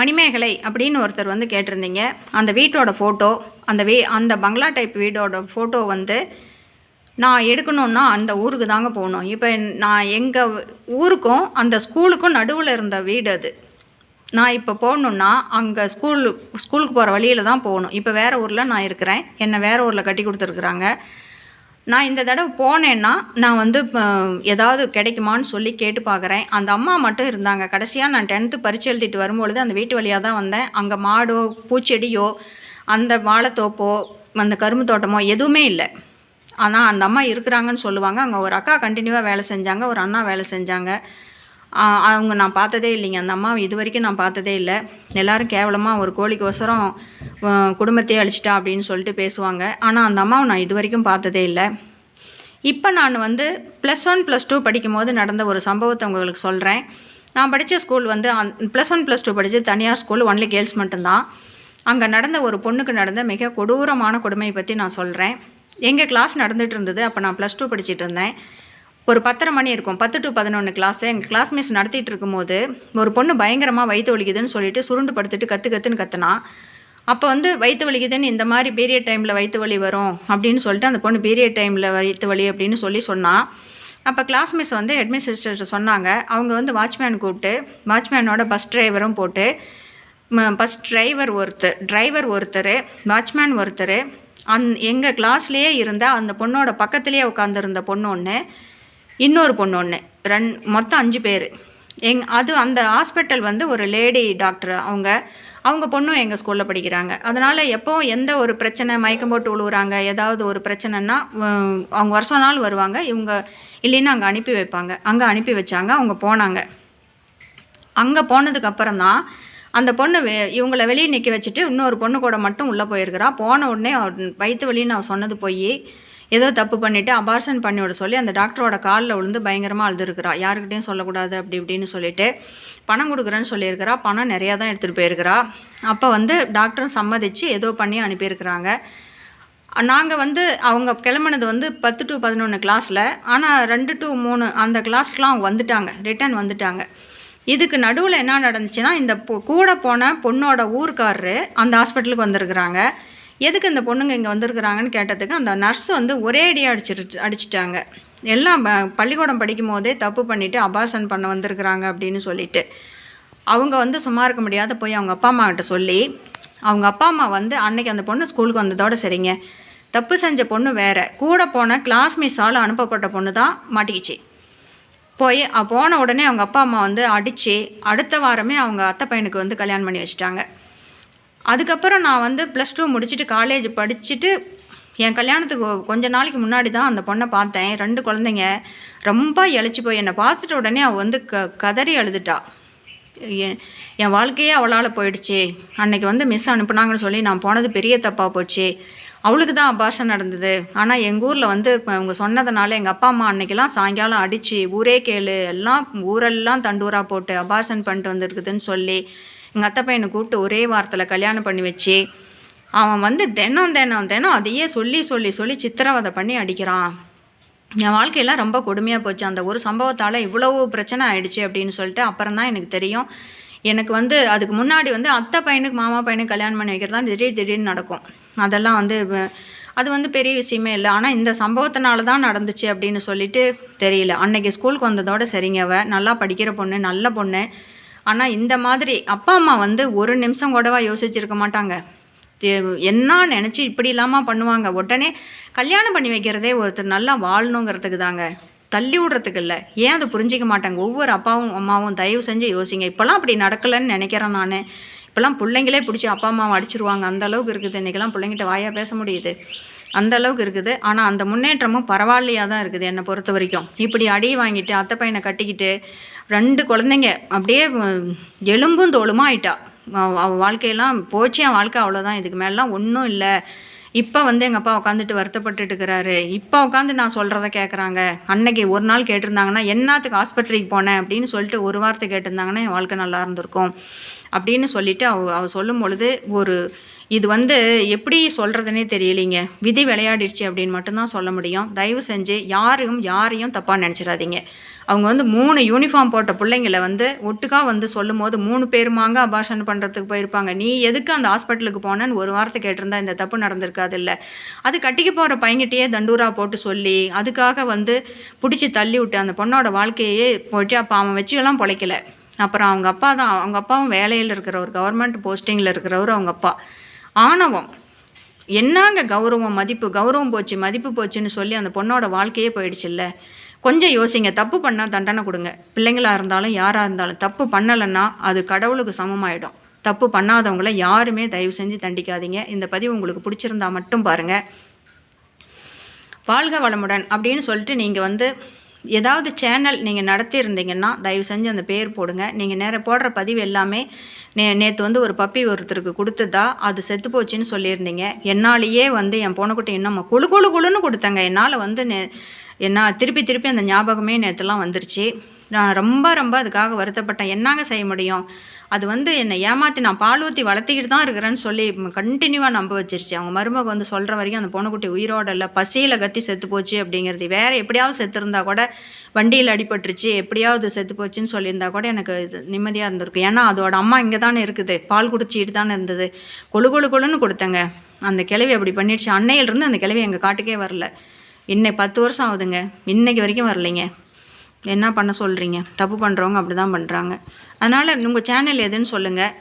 மணிமேகலை அப்படின்னு ஒருத்தர் வந்து கேட்டிருந்தீங்க. அந்த வீட்டோட ஃபோட்டோ அந்த வீ அந்த பங்களா டைப் வீடோட ஃபோட்டோ வந்து நான் எடுக்கணுன்னா அந்த ஊருக்கு தாங்க போகணும். இப்போ நான் எங்கள் ஊருக்கும் அந்த ஸ்கூலுக்கும் நடுவில் இருந்த வீடு அது. நான் இப்போ போகணுன்னா அங்கே ஸ்கூல் ஸ்கூலுக்கு போகிற வழியில் தான் போகணும். இப்போ வேறு ஊரில் நான் இருக்கிறேன். என்னை வேறு ஊரில் கட்டி கொடுத்துருக்குறாங்க. நான் இந்த தடவை போனேன்னா நான் வந்து ஏதாவது கிடைக்குமான்னு சொல்லி கேட்டு பார்க்குறேன் அந்த அம்மா மட்டும் இருந்தாங்க. கடைசியாக நான் டென்த்து பரிச்சு எழுதிட்டு வரும்பொழுது அந்த வீட்டு வழியாக தான் வந்தேன். அங்கே மாடோ பூச்செடியோ அந்த வாழைத்தோப்போ அந்த கரும்பு தோட்டமோ எதுவுமே இல்லை. ஆனால் அந்த அம்மா இருக்கிறாங்கன்னு சொல்லுவாங்க. அங்கே ஒரு அக்கா கண்டினியூவாக வேலை செஞ்சாங்க. ஒரு அண்ணா வேலை செஞ்சாங்க. அவங்க நான் பார்த்ததே இல்லைங்க. அந்த அம்மா இது வரைக்கும் நான் பார்த்ததே இல்லை. எல்லாரும் கேவலமாக ஒரு கோழிக்கோசரம் குடும்பத்தையே அழிச்சிட்டா அப்படின்னு சொல்லிட்டு பேசுவாங்க. ஆனால் அந்த அம்மாவை நான் இது வரைக்கும் பார்த்ததே இல்லை. இப்போ நான் வந்து ப்ளஸ் ஒன் ப்ளஸ் டூ படிக்கும் போது நடந்த ஒரு சம்பவத்தை உங்களுக்கு சொல்கிறேன் நான் படித்த ஸ்கூல் வந்து அந் ப்ளஸ் ஒன் ப்ளஸ் டூ படித்தது தனியார் ஸ்கூல் ஒன்லி கேர்ள்ஸ் மட்டும்தான். அங்கே நடந்த ஒரு பொண்ணுக்கு நடந்த மிக கொடூரமான கொடுமையை பற்றி நான் சொல்கிறேன் எங்கள் கிளாஸ் நடந்துகிட்டு இருந்தது அப்போ நான் ப்ளஸ் டூ படிச்சுட்டு இருந்தேன். ஒரு பத்தரை மணி இருக்கும். பத்து டு பதினொன்று கிளாஸு எங்கள் கிளாஸ் மிஸ் நடத்திட்டு இருக்கும்போது ஒரு பொண்ணு பயங்கரமாக வயிற்று வலிக்குதுன்னு சொல்லிட்டு சுருண்டு படுத்துட்டு கற்று கற்றுன்னு கற்றுனா அப்போ வந்து வயிற்று வலிக்குதுன்னு இந்த மாதிரி பீரியட் டைமில் வயிற்று வலி வரும் அப்படின்னு சொல்லிட்டு அந்த பொண்ணு பீரியட் டைமில் வயிற்று வலி அப்படின்னு சொல்லி சொன்னால் அப்போ கிளாஸ் மிஸ் வந்து ஹெட்மினிஸ்டர் சொன்னாங்க. அவங்க வந்து வாட்ச்மேன் கூப்பிட்டு வாட்ச்மேனோட பஸ் டிரைவரும் போட்டு பஸ் டிரைவர் ஒருத்தர் டிரைவர் ஒருத்தர் வாட்ச்மேன் ஒருத்தர் அந் எங்கள் கிளாஸ்லேயே இருந்த அந்த பொண்ணோட பக்கத்துலேயே உட்காந்துருந்த பொண்ணு ஒன்று இன்னொரு பொண்ணு ஒன்று ரெண் மொத்தம் அஞ்சு பேர். எங் அது அந்த ஹாஸ்பிட்டல் வந்து ஒரு லேடி டாக்டர் அவங்க அவங்க பொண்ணும் எங்கள் ஸ்கூலில் படிக்கிறாங்க. அதனால் எப்போவும் எந்த ஒரு பிரச்சனை மயக்கம் போட்டு விழுவுறாங்க ஏதாவது ஒரு பிரச்சனைன்னா அவங்க வருஷம் நாள் வருவாங்க. இவங்க இல்லைன்னா அங்கே அனுப்பி வைப்பாங்க. அங்கே அனுப்பி வச்சாங்க அவங்க போனாங்க. அங்கே போனதுக்கப்புறம் தான் அந்த பொண்ணு வெ இவங்கள வெளியே நிற்க வச்சுட்டு இன்னொரு பொண்ணு கூட மட்டும் உள்ளே போயிருக்கிறா. போன உடனே வயிற்று வலின்னு நான் சொன்னது போய் ஏதோ தப்பு பண்ணிவிட்டு அபார்ஷன் பண்ணிவிட சொல்லி அந்த டாக்டரோட காலில் விழுந்து பயங்கரமாக அழுதுருக்கிறா. யாருக்கிட்டையும் சொல்லக்கூடாது அப்படி இப்படின்னு சொல்லிட்டு பணம் கொடுக்குறேன்னு சொல்லியிருக்கிறா. பணம் நிறையா தான் எடுத்துகிட்டு போயிருக்கிறா. அப்போ வந்து டாக்டரும் சம்மதிச்சு ஏதோ பண்ணி அனுப்பியிருக்கிறாங்க. நாங்கள் வந்து அவங்க கிளம்புனது வந்து பத்து டு பதினொன்று கிளாஸில் ஆனால் ரெண்டு டு மூணு அந்த கிளாஸ்க்கெலாம் அவங்க வந்துட்டாங்க. ரிட்டர்ன் வந்துட்டாங்க. இதுக்கு நடுவில் என்ன நடந்துச்சுன்னா இந்த பொ- கூட போன பொண்ணோட ஊர்க்காரரு அந்த ஹாஸ்பிட்டலுக்கு வந்திருக்கிறாங்க. எதுக்கு இந்த பொண்ணுங்க இங்கே வந்திருக்கிறாங்கன்னு கேட்டதுக்கு அந்த நர்ஸ் வந்து ஒரே அடியாக அடிச்சிட்டு அடிச்சிட்டாங்க. எல்லாம் ப- பள்ளிக்கூடம் படிக்கும் போதே தப்பு பண்ணிவிட்டு அபார்ஷன் பண்ண வந்திருக்கிறாங்க அப்படின்னு சொல்லிட்டு. அவங்க வந்து சும்மா இருக்க முடியாத போய் அவங்க அப்பா அம்மாக்கிட்ட சொல்லி அவங்க அப்பா அம்மா வந்து அன்னைக்கு அந்த பொண்ணு ஸ்கூலுக்கு வந்ததோட சரிங்க. தப்பு செஞ்ச பொண்ணு வேறு. கூட போன கிளாஸ் மிஸ்ஸால் அனுப்பப்பட்ட பொண்ணு தான் மாட்டிக்கிச்சு. போய் போன உடனே அவங்க அப்பா அம்மா வந்து அடித்து அடுத்த வாரமே அவங்க அத்தை பையனுக்கு வந்து கல்யாணம் பண்ணி வச்சுட்டாங்க. அதுக்கப்புறம் நான் வந்து ப்ளஸ் டூ முடிச்சுட்டு காலேஜ் படிச்சுட்டு என் கல்யாணத்துக்கு கொஞ்ச நாளைக்கு முன்னாடி தான் அந்த பொண்ணை பார்த்தேன். ரெண்டு குழந்தைங்க. ரொம்ப இழைச்சி போய் என்னை பார்த்துட்ட உடனே அவள் வந்து க கதறி அழுதுட்டா. என் என் வாழ்க்கையே அவளால் போயிடுச்சு. அன்னைக்கு வந்து மிஸ் அனுப்புனாங்கன்னு சொல்லி நான் போனது பெரிய தப்பாக போச்சு. அவளுக்கு தான் அபார்ஷன் நடந்தது. ஆனால் எங்கள் ஊரில் வந்து இப்போ அவங்க சொன்னதுனால எங்கள் அப்பா அம்மா அன்னைக்கெல்லாம் சாயங்காலம் அடித்து ஊரே கேளு எல்லாம் ஊரெல்லாம் தண்டூரா போட்டு அபார்ஷன் பண்ணிட்டு வந்துருக்குதுன்னு சொல்லி எங்கள் அத்தை பையனை கூப்பிட்டு ஒரே வாரத்தில் கல்யாணம் பண்ணி வச்சு அவன் வந்து தினம் தினம் தினம் அதையே சொல்லி சொல்லி சொல்லி சித்திரவதை பண்ணி அடிக்கிறான். என் வாழ்க்கையெல்லாம் ரொம்ப கொடுமையாக போச்சு. அந்த ஒரு சம்பவத்தால் இவ்வளவு பிரச்சனை ஆயிடுச்சு அப்படின்னு சொல்லிட்டு அப்புறம் தான் எனக்கு தெரியும். எனக்கு வந்து அதுக்கு முன்னாடி வந்து அத்தை பையனுக்கு மாமா பையனுக்கு கல்யாணம் பண்ணி வைக்கிறது தான் திடீர் திடீர்னு நடக்கும். அதெல்லாம் வந்து அது வந்து பெரிய விஷயமே இல்லை. ஆனால் இந்த சம்பவத்தினால தான் நடந்துச்சு அப்படின்னு சொல்லிட்டு தெரியல. அன்னைக்கு ஸ்கூலுக்கு வந்ததோட சரிங்க. அவ நல்லா படிக்கிற பொண்ணு நல்ல பொண்ணு. ஆனால் இந்த மாதிரி அப்பா அம்மா வந்து ஒரு நிமிஷம் கூடவா யோசிச்சிருக்க மாட்டாங்க. தே- என்ன நினச்சி இப்படி இல்லாமல் பண்ணுவாங்க? உடனே கல்யாணம் பண்ணி வைக்கிறதே ஒருத்தர் நல்லா வாழணுங்கிறதுக்கு தாங்க. தள்ளி விடுறதுக்கு இல்லை. ஏன் அதை புரிஞ்சிக்க மாட்டாங்க? ஒவ்வொரு அப்பாவும் அம்மாவும் தயவு செஞ்சு யோசிங்க. இப்போல்லாம் அப்படி நடக்கலைன்னு நினைக்கிறேன் நான். இப்போல்லாம் பிள்ளைங்களே பிடிச்சி அப்பா அம்மாவை அடிச்சிருவாங்க. அந்த அளவுக்கு இருக்குது. இன்றைக்கெல்லாம் பிள்ளைங்கிட்ட வாயாக பேச முடியுது. அந்த அளவுக்கு இருக்குது. ஆனால் அந்த முன்னேற்றமும் பரவாயில்லையாக தான் இருக்குது என்னை பொறுத்த வரைக்கும். இப்படி அடி வாங்கிட்டு அத்தை பையனை கட்டிக்கிட்டு ரெண்டு குழந்தைங்க அப்படியே எலும்பும் தோலுமா ஆயிட்டா. அவள் வாழ்க்கையெல்லாம் போச்சு. என் வாழ்க்கை அவ்வளோதான் இதுக்கு மேலாம் ஒன்றும் இல்லை. இப்போ வந்து எங்கள் அப்பா உட்காந்துட்டு வருத்தப்பட்டுட்டு இருக்கிறாரு இப்போ உட்காந்து நான் சொல்கிறத கேட்குறாங்க அன்னைக்கு ஒரு நாள் கேட்டிருந்தாங்கன்னா என்னத்துக்கு ஆஸ்பத்திரிக்கு போனேன் அப்படின்னு சொல்லிட்டு ஒரு வார்த்தை கேட்டிருந்தாங்கன்னா என் வாழ்க்கை நல்லா இருந்திருக்கும். அப்படின்னு சொல்லிட்டு அவ அவ சொல்லும் பொழுது ஒரு இது வந்து எப்படி சொல்கிறதுனே தெரியலைங்க. விதி விளையாடிடுச்சு அப்படின்னு மட்டும்தான் சொல்ல முடியும். தயவு செஞ்சு யாரையும் யாரையும் தப்பாக நினச்சிடாதீங்க. அவங்க வந்து மூணு யூனிஃபார்ம் போட்ட பிள்ளைங்கள வந்து ஒட்டுக்கா வந்து சொல்லும் போது மூணு பேருமாங்க அபார்ஷன் பண்ணுறதுக்கு போயிருப்பாங்க. நீ எதுக்கு அந்த ஹாஸ்பிட்டலுக்கு போனேன்னு ஒரு வார்த்தை கேட்டிருந்தா இந்த தப்பு நடந்திருக்காது இல்லை அது கட்டிக்கு போகிற பையன்கிட்டயே தண்டூரா போட்டு சொல்லி அதுக்காக வந்து பிடிச்சி தள்ளி விட்டு அந்த பொண்ணோட வாழ்க்கையே போயிட்டு அப்போ அவன் வச்சுலாம் பிழைக்கல. அப்புறம் அவங்க அப்பா தான் அவங்க அப்பாவும் வேலையில் இருக்கிறவர் கவர்மெண்ட் போஸ்டிங்கில் இருக்கிறவர் அவங்க அப்பா. ஆணவம். என்னங்க கௌரவம் மதிப்பு? கௌரவம் போச்சு மதிப்பு போச்சுன்னு சொல்லி அந்த பொண்ணோட வாழ்க்கையே போயிடுச்சுல்ல. கொஞ்சம் யோசிங்க. தப்பு பண்ணால் தண்டனை கொடுங்க. பிள்ளைங்களாக இருந்தாலும் யாராக இருந்தாலும் தப்பு பண்ணலைன்னா அது கடவுளுக்கு சமமாயிடும். தப்பு பண்ணாதவங்கள யாருமே தயவு செஞ்சு தண்டிக்காதீங்க. இந்த பதிவு உங்களுக்கு பிடிச்சிருந்தா மட்டும் பாருங்கள் வாழ்க வளமுடன் அப்படின்னு சொல்லிட்டு நீங்கள் வந்து ஏதாவது சேனல் நீங்கள் நடத்தியிருந்தீங்கன்னா தயவு செஞ்சு அந்த பேர் போடுங்க. நீங்கள் நேர போடுற பதிவு எல்லாமே நே நேற்று வந்து ஒரு பப்பி ஒருத்தருக்கு கொடுத்ததா அது செத்து போச்சுன்னு சொல்லியிருந்தீங்க. என்னாலேயே வந்து என் பொண்ணுக்குட்டி இன்னும் குழு குழு குழுன்னு கொடுத்தங்க. என்னால் வந்து நே என்ன திருப்பி திருப்பி அந்த ஞாபகமே நேற்றுலாம் வந்துருச்சு. நான் ரொம்ப ரொம்ப அதுக்காக வருத்தப்பட்டேன். என்னங்க செய்ய முடியும்? அது வந்து என்னை ஏமாற்றி நான் பால் ஊற்றி வளர்த்திக்கிட்டு தான் இருக்கிறேன்னு சொல்லி கண்டினியூவாக நம்ப வச்சிருச்சு. அவங்க மருமக வந்து சொல்கிற வரைக்கும் அந்த பொண்ணுக்குட்டி உயிரோட இல்லை. பசியில் கத்தி செத்து போச்சு அப்படிங்கிறது. வேறு எப்படியாவது செத்துருந்தா கூட வண்டியில் அடிபட்டுருச்சு. எப்படியாவது செத்து போச்சுன்னு சொல்லியிருந்தா கூட எனக்கு நிம்மதியாக இருந்திருக்கும். ஏன்னா அதோட அம்மா இங்கே தானே இருக்குது. பால் குடிச்சிட்டு தானே இருந்தது. கொழு கொழு கொழுன்னு கொடுத்தங்க. அந்த கிழவி அப்படி பண்ணிடுச்சு. அன்னையிலிருந்து அந்த கிழவி எங்கள் காட்டுக்கே வரல. இன்னைக்கு பத்து வருஷம் ஆகுதுங்க. இன்னைக்கு வரைக்கும் வரலைங்க. என்ன பண்ண சொல்கிறீங்க தப்பு பண்ணுறவங்க அப்படி தான் பண்ணுறாங்க அதனால் உங்கள் சேனல் எதுன்னு சொல்லுங்கள்